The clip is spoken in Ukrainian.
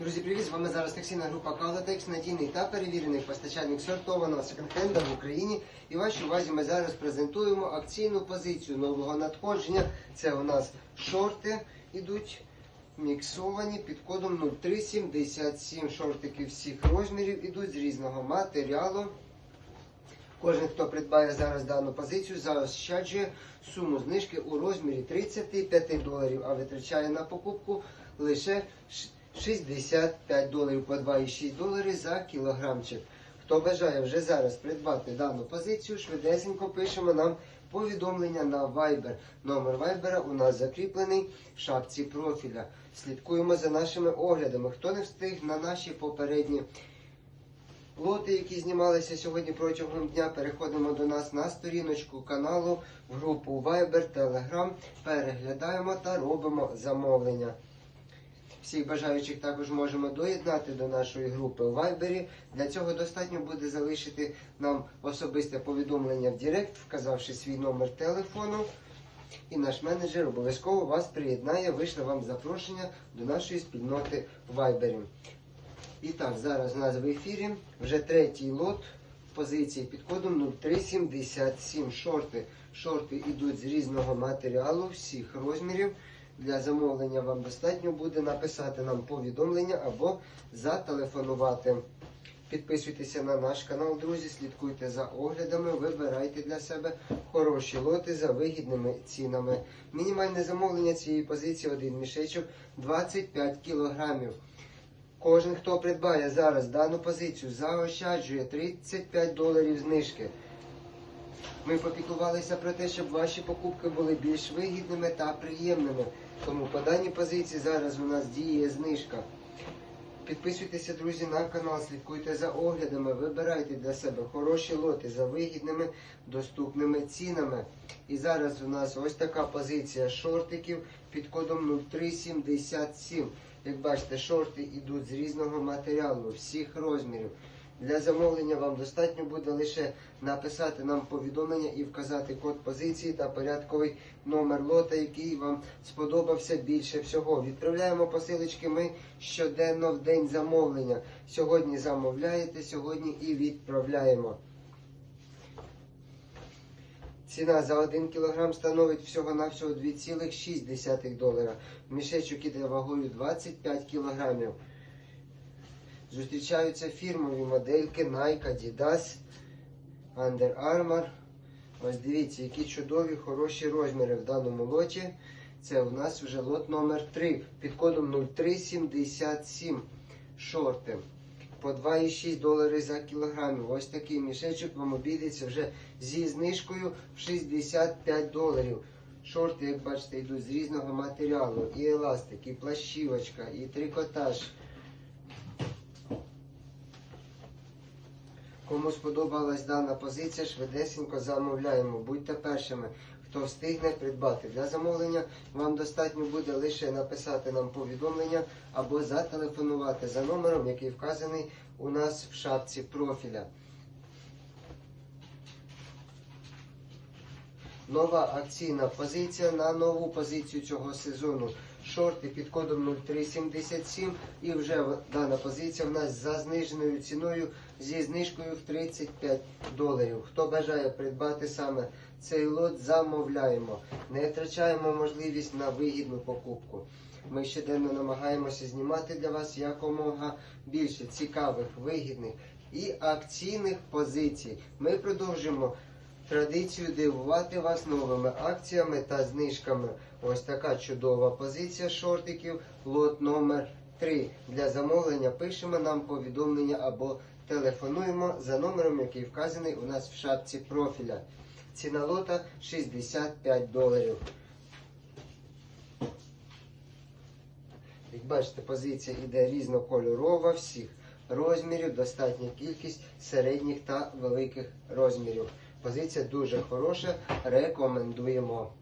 Друзі, привіт! З вами зараз таксійна група Калатекс, надійний та перевірений постачальник сортованого секонд-хенда в Україні. І вашій увазі ми зараз презентуємо акційну позицію нового надходження. Це у нас шорти ідуть міксовані під кодом 0377. Шортики всіх розмірів ідуть з різного матеріалу. Кожен, хто придбає зараз дану позицію, заощаджує суму знижки у розмірі 35 доларів, а витрачає на покупку лише 65 доларів по 2,6 долари за кілограмчик. Хто бажає вже зараз придбати дану позицію, швидесенько пишемо нам повідомлення на Viber. Номер Viber у нас закріплений в шапці профіля. Слідкуємо за нашими оглядами. Хто не встиг на наші попередні Лоти, які знімалися сьогодні протягом дня, переходимо до нас на сторіночку каналу, в групу Viber, Telegram, переглядаємо та робимо замовлення. Всіх бажаючих також можемо доєднати до нашої групи у Viber. Для цього достатньо буде залишити нам особисте повідомлення в Директ, вказавши свій номер телефону. І наш менеджер обов'язково вас приєднає, вийшле вам запрошення до нашої спільноти в Viber. І так, зараз у нас в ефірі вже третій лот позиції під кодом 0377 шорти. Шорти йдуть з різного матеріалу, всіх розмірів. Для замовлення вам достатньо буде написати нам повідомлення або зателефонувати. Підписуйтеся на наш канал, друзі, слідкуйте за оглядами, вибирайте для себе хороші лоти за вигідними цінами. Мінімальне замовлення цієї позиції один мішечок 25 кілограмів. Кожен, хто придбає зараз дану позицію, заощаджує 35 доларів знижки. Ми попіклувалися про те, щоб ваші покупки були більш вигідними та приємними. Тому по даній позиції зараз у нас діє знижка. Підписуйтеся, друзі, на канал, слідкуйте за оглядами, вибирайте для себе хороші лоти за вигідними доступними цінами. І зараз у нас ось така позиція шортиків під кодом 0377. Як бачите, шорти йдуть з різного матеріалу, всіх розмірів. Для замовлення вам достатньо буде лише написати нам повідомлення і вказати код позиції та порядковий номер лота, який вам сподобався більше всього. Відправляємо посилочки ми щоденно в день замовлення. Сьогодні замовляєте, сьогодні і відправляємо. Ціна за 1 кг становить всього-навсього 2,6 долара. Мішечок іде вагою 25 кг. Зустрічаються фірмові модельки Nike, Adidas, Under Armour. Ось дивіться, які чудові, хороші розміри в даному лоті. Це у нас вже лот номер 3 під кодом 0377 шорти. По 2,6 долари за кілограм. Ось такий мішечок вам обійдеться вже зі знижкою в 65 доларів. Шорти, як бачите, йдуть з різного матеріалу. І еластик, і плащівочка, і трикотаж. Кому сподобалась дана позиція, швидесенько замовляємо. Будьте першими, хто встигне придбати. Для замовлення вам достатньо буде лише написати нам повідомлення або зателефонувати за номером, який вказаний у нас в шапці профіля. Нова акційна позиція на нову позицію цього сезону. Шорти під кодом 0377 і вже дана позиція в нас за зниженою ціною зі знижкою в 35 доларів. Хто бажає придбати саме цей лот, замовляємо. Не втрачаємо можливість на вигідну покупку. Ми щоденно намагаємося знімати для вас якомога більше цікавих, вигідних і акційних позицій. Ми продовжуємо традицію дивувати вас новими акціями та знижками. Ось така чудова позиція шортиків, лот номер 3. Для замовлення пишемо нам повідомлення або телефонуємо за номером, який вказаний у нас в шапці профіля. Ціна лота 65 доларів. Як бачите, позиція йде різнокольорова, всіх розмірів, достатня кількість середніх та великих розмірів. Позиція дуже хороша, рекомендуємо.